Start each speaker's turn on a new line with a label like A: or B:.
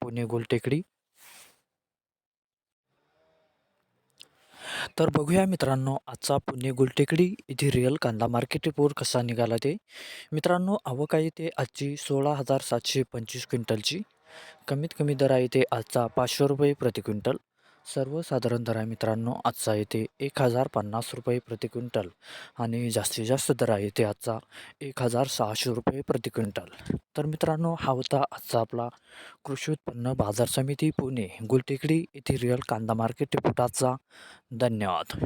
A: पुणे गोलटेकडी. तर बघूया मित्रांनो आजचा पुणे गुलटेकडी येथे रिअल कांदा मार्केट रिपोर्ट कसा निघाला ते. मित्रांनो आवक आहे ते आजची सोळा हजार सातशे पंचवीस क्विंटलची. कमीत कमी दर आहे ते आजचा पाचशे रुपये प्रति क्विंटल. सर्वसाधारण दर आहे मित्रांनो आजचा येते एक हजार पन्नास रुपये प्रति क्विंटल आणि जास्तीत जास्त दर आहे ते आजचा एक हजार सहाशे रुपये प्रति क्विंटल. तर मित्रांनो हा होता आजचा आपला कृषी उत्पन्न बाजार समिती पुणे गुलटेकडी येथे रिअल कांदा मार्केट रिपोर्टाचा धन्यवाद.